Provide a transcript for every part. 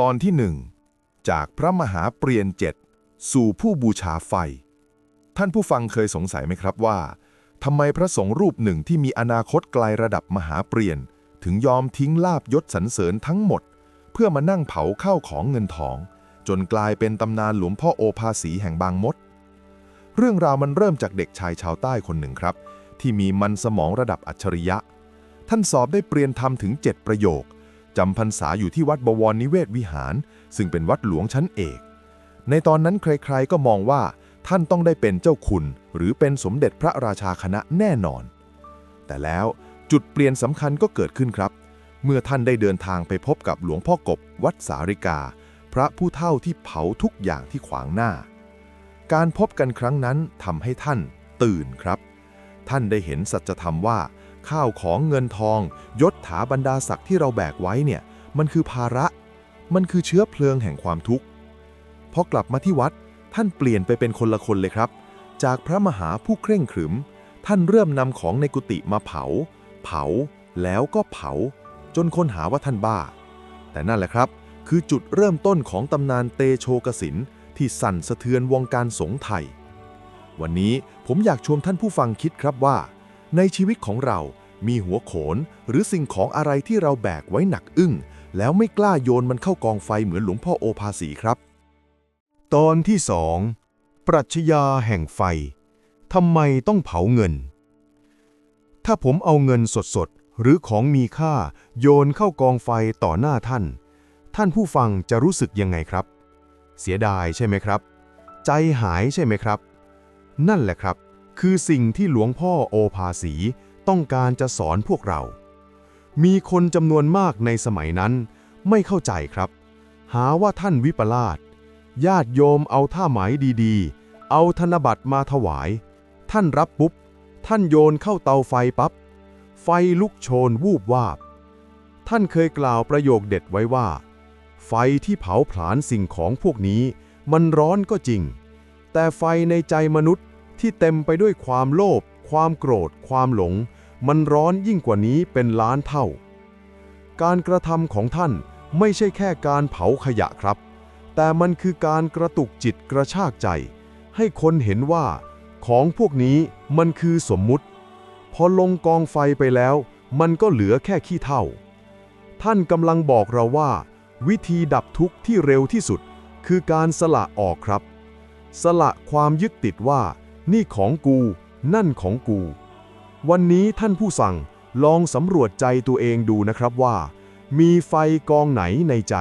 ตอนที่หนึ่งจากพระมหาเปลี่ยนเจ็ดสู่ผู้บูชาไฟ ท่านผู้ฟังเคยสงสัยไหมครับว่าทำไมพระสงฆ์รูปหนึ่งที่มีอนาคตไกลระดับมหาเปลี่ยน ถึงยอมทิ้งลาบยศสรรเสริญทั้งหมด เพื่อมานั่งเผาข้าวของเงินทอง จนกลายเป็นตำนานหลวงพ่อโอภาสีแห่งบางมด เรื่องราวมันเริ่มจากเด็กชายชาวใต้คนหนึ่งครับ ที่มีมันสมองระดับอัจฉริยะ ท่านสอบได้เปลี่ยนธรรมถึง 7 ประโยค จำพรรษาอยู่ที่วัดบวรนิเวศวิหาร ซึ่งเป็นวัดหลวงชั้นเอก ในตอนนั้นใครๆก็มองว่าท่านต้องได้เป็นเจ้าคุณ หรือเป็นสมเด็จพระราชาคณะแน่นอน แต่แล้วจุดเปลี่ยนสำคัญก็เกิดขึ้นครับ เมื่อท่านได้เดินทางไปพบกับหลวงพ่อกบ วัดสาริกา พระผู้เฒ่าที่เผาทุกอย่างที่ขวางหน้า การพบกันครั้งนั้นทำให้ท่านตื่นครับ ท่านได้เห็นสัจธรรมว่า ข้าวของเงินทอง ยศถาบรรดาศักดิ์ที่เราแบกไว้เนี่ย มันคือภาระ มันคือเชื้อเพลิงแห่งความทุกข์พอกลับมาที่วัด ท่านเปลี่ยนไปเป็นคนละคนเลยครับ จากพระมหาผู้เคร่งขรึม ท่านเริ่มนำของในกุฏิมาเผา เผาแล้วก็เผา จนคนหาว่าท่านบ้า แต่นั่นแหละครับ คือจุดเริ่มต้นของตำนานเตโชกสินที่สั่นสะเทือนวงการสงฆ์ไทย วันนี้ผมอยากชวนท่านผู้ฟังคิดครับว่า ในชีวิตของเรา มีหัวโขนหรือสิ่งของอะไรที่เราแบกไว้หนักอึ้ง แล้วไม่กล้าโยนมันเข้ากองไฟเหมือนหลวงพ่อโอภาสีครับ ตอนที่สองปรัชญาแห่งไฟทำไมต้องเผาเงิน ถ้าผมเอาเงินสดๆ หรือของมีค่าโยนเข้ากองไฟต่อหน้าท่าน ท่านผู้ฟังจะรู้สึกยังไงครับ เสียดายใช่ไหมครับ ใจหายใช่ไหมครับ นั่นแหละครับ คือสิ่งที่หลวงพ่อโอภาสี ต้องการจะสอนพวกเรา มีคนจำนวนมากในสมัยนั้นไม่เข้าใจครับ หาว่าท่านวิปลาสญาติโยมเอาท่าหมายดีๆ เอาธนบัตรมาถวาย ท่านรับปุ๊บ ท่านโยนเข้าเตาไฟปับ๊บ ไฟลุกโชนวูบวาบ ท่านเคยกล่าวประโยคเด็ดไว้ว่า ไฟที่เผาผลาญสิ่งของพวกนี้มันร้อนก็จริง แต่ไฟในใจมนุษย์ที่เต็มไปด้วยความโลภ ความโกรธ ความหลง มันร้อนยิ่งกว่านี้เป็นล้านเท่า การกระทำของท่านไม่ใช่แค่การเผาขยะครับ แต่มันคือการกระตุกจิตกระชากใจ ให้คนเห็นว่า ของพวกนี้มันคือสมมุติ พอลงกองไฟไปแล้ว มันก็เหลือแค่ขี้เท่า ท่านกำลังบอกเราว่า วิธีดับทุกข์ที่เร็วที่สุด คือการสละออกครับ สละความยึดติดว่า นี่ของกู นั่นของกู วันนี้ท่านผู้สั่งลองสำรวจใจตัวเองดูนะครับว่า มีไฟกองไหนในใจ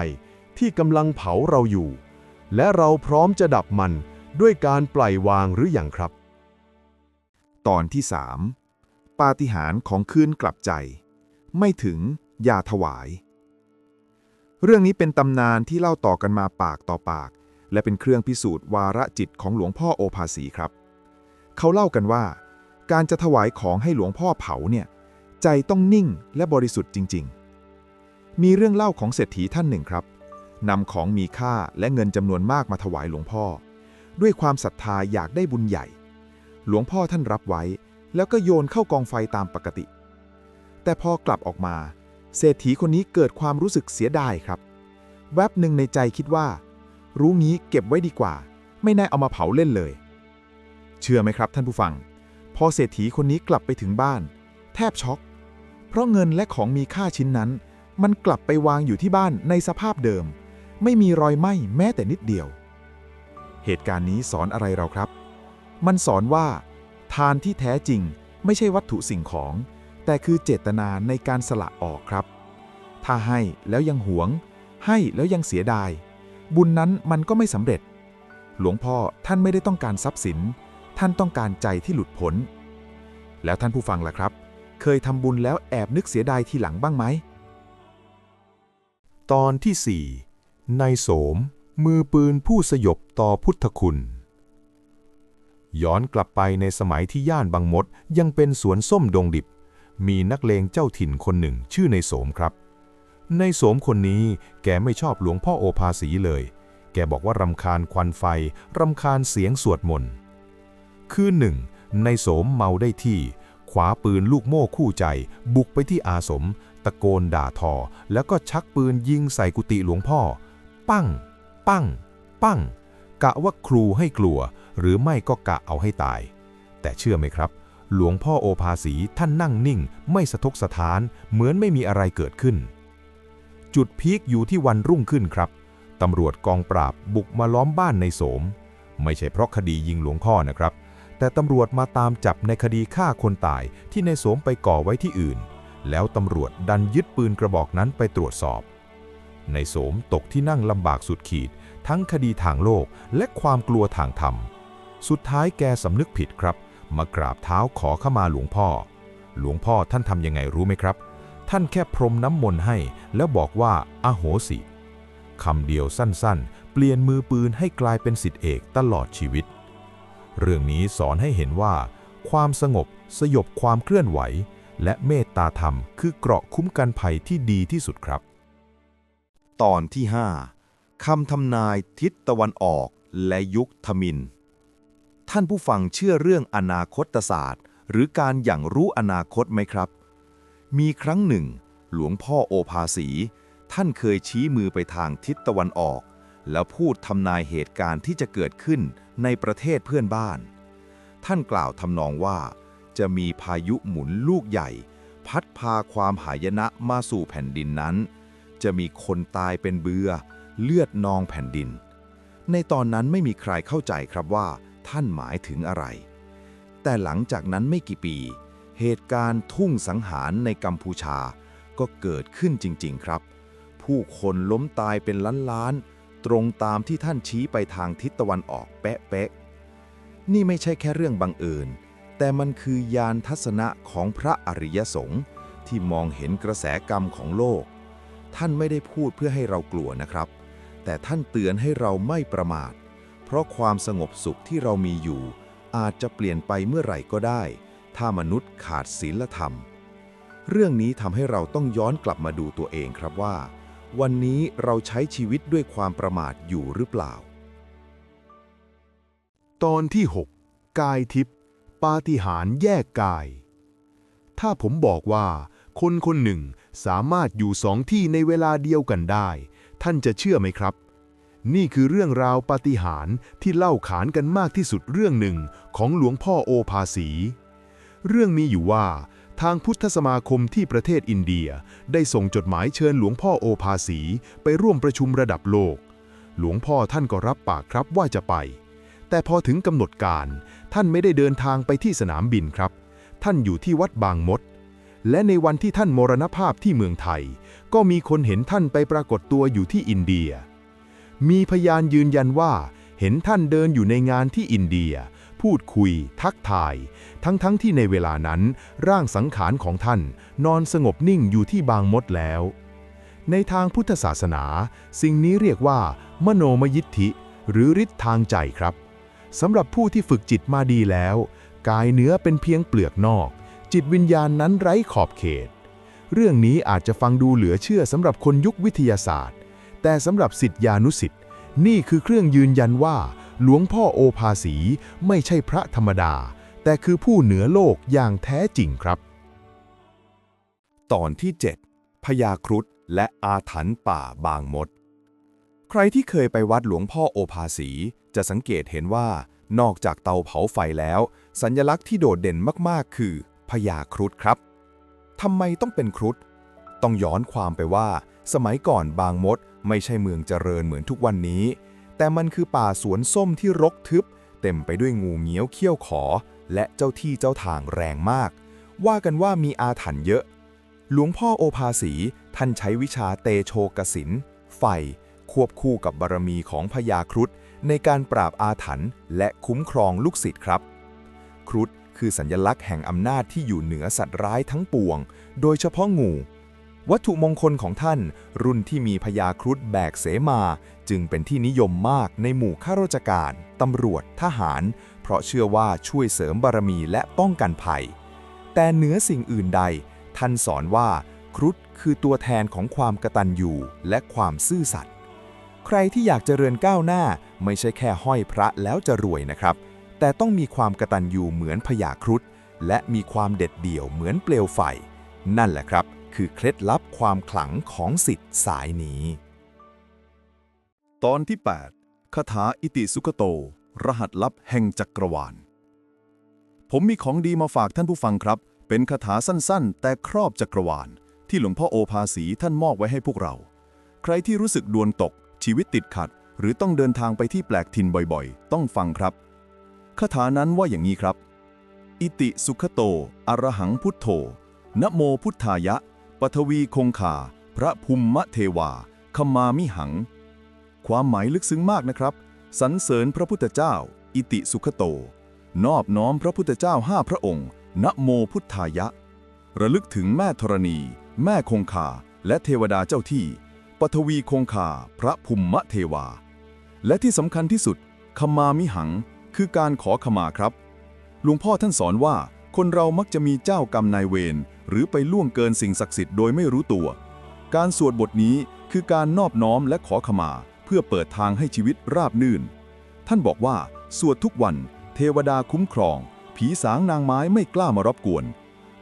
ที่กำลังเผาเราอยู่ และเราพร้อมจะดับมันด้วยการปล่อยวางหรืออยังครับ ตอนที่3ปาฏิหาริย์ของคืนกลับใจ ไม่ถึงอย่าถวาย เรื่องนี้เป็นตำนานที่เล่าต่อกันมาปากต่อปาก และเป็นเครื่องพิสูจน์วาระจิตของหลวงพ่อโอภาสีครับ เขาเล่ากันว่า การจะถวายของให้หลวงพ่อเผาเนี่ย ใจต้องนิ่งและบริสุทธิ์จริง ๆ มีเรื่องเล่าของเศรษฐีท่านหนึ่งครับนำของมีค่าและเงินจำนวนมากมาถวายหลวงพ่อ ด้วยความศรัทธาอยากได้บุญใหญ่ หลวงพ่อท่านรับไว้ แล้วก็โยนเข้ากองไฟตามปกติ แต่พอกลับออกมา เศรษฐีคนนี้เกิดความรู้สึกเสียดายครับ แวบหนึ่งในใจคิดว่า รู้งี้เก็บไว้ดีกว่า ไม่น่าเอามาเผาเล่นเลย เชื่อไหมครับท่านผู้ฟัง พอเศรษฐีคนนี้กลับไปถึงบ้าน แทบช็อก เพราะเงินและของมีค่าชิ้นนั้น มันกลับไปวางอยู่ที่บ้านในสภาพเดิม ไม่มีรอยไหม้แม้แต่นิดเดียว เหตุการณ์นี้สอนอะไรเราครับ มันสอนว่า ทานที่แท้จริงไม่ใช่วัตถุสิ่งของ แต่คือเจตนาในการสละออกครับ ถ้าให้แล้วยังหวง ให้แล้วยังเสียดาย บุญนั้นมันก็ไม่สำเร็จ หลวงพ่อท่านไม่ได้ต้องการทรัพย์สิน ท่านต้องการใจที่หลุดพ้น แล้วท่านผู้ฟังล่ะครับ เคยทำบุญแล้วแอบนึกเสียดายทีหลังบ้างไหม ตอนที่สี่นายโสม มือปืนผู้สยบต่อพุทธคุณ ย้อนกลับไปในสมัยที่ย่านบางมดยังเป็นสวนส้มดงดิบ มีนักเลงเจ้าถิ่นคนหนึ่งชื่อนายโสมครับนายโสมคนนี้แกไม่ชอบหลวงพ่อโอภาสีเลย แกบอกว่ารำคาญควันไฟ รำคาญเสียงสวดมนต์ คืนหนึ่งในโสมเมาได้ที่ ขวาปืนลูกโม่คู่ใจ บุกไปที่อาสม ตะโกนด่าทอ แล้วก็ชักปืนยิงใส่กุฏิหลวงพ่อ ปั้ง ปั้ง ปั้ง กะว่าครูให้กลัว หรือไม่ก็กะเอาให้ตาย แต่เชื่อไหมครับ หลวงพ่อโอภาสีท่านนั่งนิ่ง ไม่สะทกสะท้าน เหมือนไม่มีอะไรเกิดขึ้น จุดพีคอยู่ที่วันรุ่งขึ้นครับตำรวจกองปราบบุกมาล้อมบ้านในโสม ไม่ใช่เพราะคดียิงหลวงพ่อนะครับ แต่ตำรวจมาตามจับในคดีฆ่าคนตายที่ในสมไปก่อไว้ที่อื่น แล้วตำรวจดันยึดปืนกระบอกนั้นไปตรวจสอบ ในโสมตกที่นั่งลำบากสุดขีด ทั้งคดีทางโลกและความกลัวทางธรรม สุดท้ายแกสำนึกผิดครับ มากราบเท้าขอขมาหลวงพ่อ หลวงพ่อท่านทำยังไงรู้ไหมครับ ท่านแค่พรมน้ำมนต์ให้ แล้วบอกว่าอาโหสิคำเดียวสั้นๆ เปลี่ยนมือปืนให้กลายเป็นสิทธิเอกตลอดชีวิต เรื่องนี้สอนให้เห็นว่า ความสงบสยบความเคลื่อนไหว และเมตตาธรรมคือเกราะคุ้มกันภัยที่ดีที่สุดครับ ตอนที่ 5คำทำนายทิศตะวันออกและยุคทมิน ท่านผู้ฟังเชื่อเรื่องอนาคตศาสตร์ หรือการอย่างรู้อนาคตไหมครับ มีครั้งหนึ่ง หลวงพ่อโอภาสี ท่านเคยชี้มือไปทางทิศตะวันออก แล้วพูดทำนายเหตุการณ์ที่จะเกิดขึ้นในประเทศเพื่อนบ้าน ท่านกล่าวทำนองว่า จะมีพายุหมุนลูกใหญ่ พัดพาความหายนะมาสู่แผ่นดินนั้น จะมีคนตายเป็นเบือ เลือดนองแผ่นดิน ในตอนนั้นไม่มีใครเข้าใจครับว่า ท่านหมายถึงอะไร แต่หลังจากนั้นไม่กี่ปี เหตุการณ์ทุ่งสังหารในกัมพูชาก็เกิดขึ้นจริง ๆ ครับ ผู้คนล้มตายเป็นล้านๆ ตรงตามที่ท่านชี้ไปทางทิศตะวันออกเป๊ะๆ นี่ไม่ใช่แค่เรื่องบังเอิญ แต่มันคือยานทัศนะของพระอริยสงฆ์ที่มองเห็นกระแสกรรมของโลก ท่านไม่ได้พูดเพื่อให้เรากลัวนะครับ แต่ท่านเตือนให้เราไม่ประมาท เพราะความสงบสุขที่เรามีอยู่ อาจจะเปลี่ยนไปเมื่อไหร่ก็ได้ ถ้ามนุษย์ขาดศีลธรรม เรื่องนี้ทำให้เราต้องย้อนกลับมาดูตัวเองครับว่า วันนี้เราใช้ชีวิตด้วยความประมาทอยู่หรือเปล่า ตอนที่ 6 กายทิพย์ปาฏิหาริย์แยกกาย ถ้าผมบอกว่า คนคนหนึ่งสามารถอยู่สองที่ในเวลาเดียวกันได้ ท่านจะเชื่อไหมครับ นี่คือเรื่องราวปาฏิหาริย์ที่เล่าขานกันมากที่สุดเรื่องหนึ่งของหลวงพ่อโอภาสี เรื่องมีอยู่ว่า ทางพุทธสมาคมที่ประเทศอินเดีย ได้ส่งจดหมายเชิญหลวงพ่อโอภาสี ไปร่วมประชุมระดับโลก หลวงพ่อท่านก็รับปากครับว่าจะไป แต่พอถึงกำหนดการ ท่านไม่ได้เดินทางไปที่สนามบินครับ ท่านอยู่ที่วัดบางมด และในวันที่ท่านมรณภาพที่เมืองไทย ก็มีคนเห็นท่านไปปรากฏตัวอยู่ที่อินเดีย มีพยานยืนยันว่า เห็นท่านเดินอยู่ในงานที่อินเดีย พูดคุย ทักทาย ทั้งๆทที่ในเวลานั้น ร่างสังขารของท่าน นอนสงบนิ่งอยู่ที่บางมดแล้ว ในทางพุทธศาสนา สิ่งนี้เรียกว่า มโนมยิทธิ หรือฤทธิ์ทางใจครับสำหรับผู้ที่ฝึกจิตมาดีแล้ว กายเนื้อเป็นเพียงเปลือกนอก จิตวิญญาณนั้นไร้ขอบเขต เรื่องนี้อาจจะฟังดูเหลือเชื่อสำหรับคนยุควิทยาศาสตร์ แต่สำหรับสิทธิานุสิทธิ์นี่คือเครื่องยืนยันว่า หลวงพ่อโอภาสีไม่ใช่พระธรรมดา แต่คือผู้เหนือโลกอย่างแท้จริงครับ ตอนที่ 7พญาครุฑและอาถรรพ์ป่าบางมด ใครที่เคยไปวัดหลวงพ่อโอภาสี จะสังเกตเห็นว่า นอกจากเตาเผาไฟแล้ว สัญลักษณ์ที่โดดเด่นมากๆ คือพญาครุฑครับทำไมต้องเป็นครุฑต้องย้อนความไปว่า สมัยก่อนบางมดไม่ใช่เมืองเจริญเหมือนทุกวันนี้ แต่มันคือป่าสวนส้มที่รกทึบ เต็มไปด้วยงูเงี้ยวเขี้ยวขอ และเจ้าที่เจ้าทางแรงมาก ว่ากันว่ามีอาถรรพ์เยอะ หลวงพ่อโอภาสีท่านใช้วิชาเตโชกสิน ไฟ ควบคู่กับบารมีของพญาครุฑในการปราบอาถรรพ์และคุ้มครองลูกศิษย์ครับ ครุฑคือสัญลักษณ์แห่งอำนาจที่อยู่เหนือสัตว์ร้ายทั้งปวง โดยเฉพาะงู วัตถุมงคลของท่าน รุ่นที่มีพญาครุฑแบกเสมา จึงเป็นที่นิยมมากในหมู่ข้าราชการ ตำรวจ ทหาร เพราะเชื่อว่าช่วยเสริมบารมีและป้องกันภัย แต่เหนือสิ่งอื่นใด ท่านสอนว่าครุฑคือตัวแทนของความกตัญญูและความซื่อสัตย์ใครที่อยากเจริญก้าวหน้าไม่ใช่แค่ห้อยพระแล้วจะรวยนะครับ แต่ต้องมีความกตัญญูเหมือนพญาครุฑและมีความเด็ดเดี่ยวเหมือนเปลวไฟ นั่นแหละครับ คือเคล็ดลับความขลังของสิทธิ์สายนี้ ตอนที่ 8 คาถาอิติสุขโต รหัสลับแห่งจักรวาล ผมมีของดีมาฝากท่านผู้ฟังครับ เป็นคาถาสั้นๆ แต่ครอบจักรวาล ที่หลวงพ่อโอภาสีท่านมอบไว้ให้พวกเรา ใครที่รู้สึกดวนตก ชีวิตติดขัด หรือต้องเดินทางไปที่แปลกถิ่นบ่อยๆ ต้องฟังครับคาถานั้นว่าอย่างนี้ครับ อิติสุขโต อรหังพุทโธ นะโมพุทธายะ ปทวีคงคา พระภูมิเทวาขมามิหัง ความหมายลึกซึ้งมากนะครับ สรรเสริญพระพุทธเจ้า อิติสุขโต นอบน้อมพระพุทธเจ้าห้าพระองค์ นะโมพุทธายะ ระลึกถึงแม่ธรณี แม่คงคา และเทวดาเจ้าที่ ปทวีคงคา พระภูมิเทวา และที่สำคัญที่สุดขมามิหัง คือการขอขมาครับ หลวงพ่อท่านสอนว่าคนเรามักจะมีเจ้ากรรมนายเวร หรือไปล่วงเกินสิ่งศักดิ์สิทธิ์โดยไม่รู้ตัว การสวดบทนี้คือการนอบน้อมและขอขมา เพื่อเปิดทางให้ชีวิตราบนื่น ท่านบอกว่า สวดทุกวัน เทวดาคุ้มครอง ผีสางนางไม้ไม่กล้ามารบกวน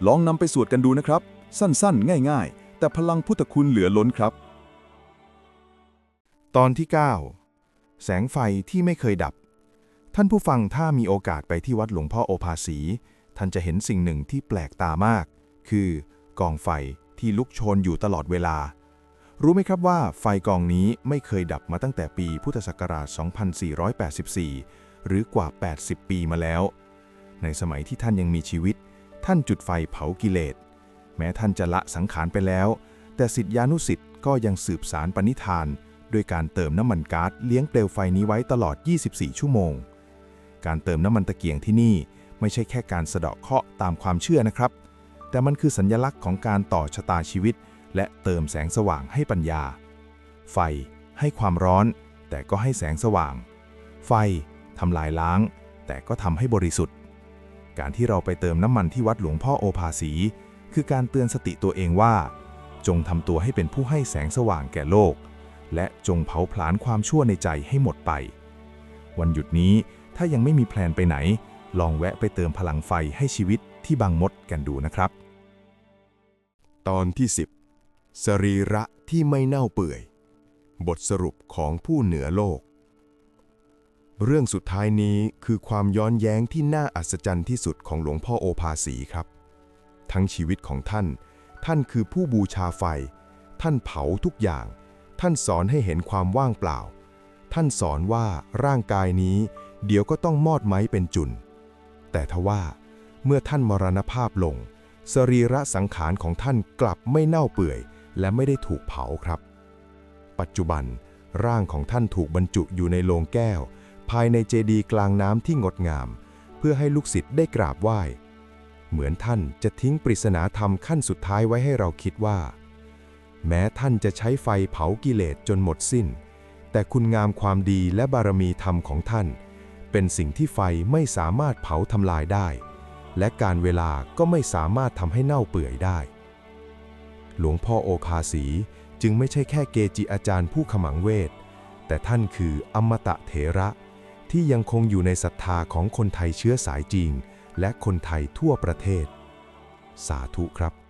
ลองนำไปสวดกันดูนะครับ สั้นๆ ง่าย ๆ แต่พลังพุทธคุณเหลือล้นครับ ตอนที่ 9 แสงไฟที่ไม่เคยดับ ท่านผู้ฟังถ้ามีโอกาสไปที่วัดหลวงพ่อโอภาสี ท่านจะเห็นสิ่งหนึ่งที่แปลกตามาก คือกองไฟที่ลุกโชนอยู่ตลอดเวลา รู้ไหมครับว่าไฟกองนี้ไม่เคยดับมาตั้งแต่ปีพุทธศักราช 2484 หรือกว่า 80 ปีมาแล้ว ในสมัยที่ท่านยังมีชีวิต ท่านจุดไฟเผากิเลส แม้ท่านจะละสังขารไปแล้ว แต่สิทธิานุสิทธิ์ก็ยังสืบสารปณิธาน ด้วยการเติมน้ำมันก๊าซเลี้ยงเปลวไฟนี้ไว้ตลอด 24 ชั่วโมง การเติมน้ำมันตะเกียงที่นี่ไม่ใช่แค่การสะเดาะเคราะห์ตามความเชื่อนะครับ แต่มันคือสัญลักษณ์ของการต่อชะตาชีวิต และเติมแสงสว่างให้ปัญญา ไฟให้ความร้อน แต่ก็ให้แสงสว่าง ไฟทำลายล้าง แต่ก็ทำให้บริสุทธิ์ การที่เราไปเติมน้ำมันที่วัดหลวงพ่อโอภาสี คือการเตือนสติตัวเองว่า จงทำตัวให้เป็นผู้ให้แสงสว่างแก่โลก และจงเผาผลาญความชั่วในใจให้หมดไป วันหยุดนี้ถ้ายังไม่มีแพลนไปไหน ลองแวะไปเติมพลังไฟให้ชีวิต ที่บางมดกันดูนะครับ ตอนที่ 10 สรีระที่ไม่เน่าเปื่อย บทสรุปของผู้เหนือโลก เรื่องสุดท้ายนี้คือความย้อนแย้งที่น่าอัศจรรย์ที่สุดของหลวงพ่อโอภาสีครับ ทั้งชีวิตของท่าน ท่านคือผู้บูชาไฟ ท่านเผาทุกอย่าง ท่านสอนให้เห็นความว่างเปล่า ท่านสอนว่าร่างกายนี้เดี๋ยวก็ต้องมอดไม้เป็นจุน แต่ทว่า เมื่อท่านมรณภาพลง สรีระสังขารของท่านกลับไม่เน่าเปื่อย และไม่ได้ถูกเผาครับ ปัจจุบันร่างของท่านถูกบรรจุอยู่ในโลงแก้ว ภายในเจดีย์กลางน้ำที่งดงาม เพื่อให้ลูกศิษย์ได้กราบไหว้ เหมือนท่านจะทิ้งปริศนาธรรมขั้นสุดท้ายไว้ให้เราคิดว่า แม้ท่านจะใช้ไฟเผากิเลสจนหมดสิ้น แต่คุณงามความดีและบารมีธรรมของท่าน เป็นสิ่งที่ไฟไม่สามารถเผาทำลายได้ และการเวลาก็ไม่สามารถทำให้เน่าเปื่อยได้ หลวงพ่อโอภาสีจึงไม่ใช่แค่เกจิอาจารย์ผู้ขมังเวท แต่ท่านคืออมตะเถระ ที่ยังคงอยู่ในศรัทธาของคนไทยเชื้อสายจีนและคนไทยทั่วประเทศ สาธุครับ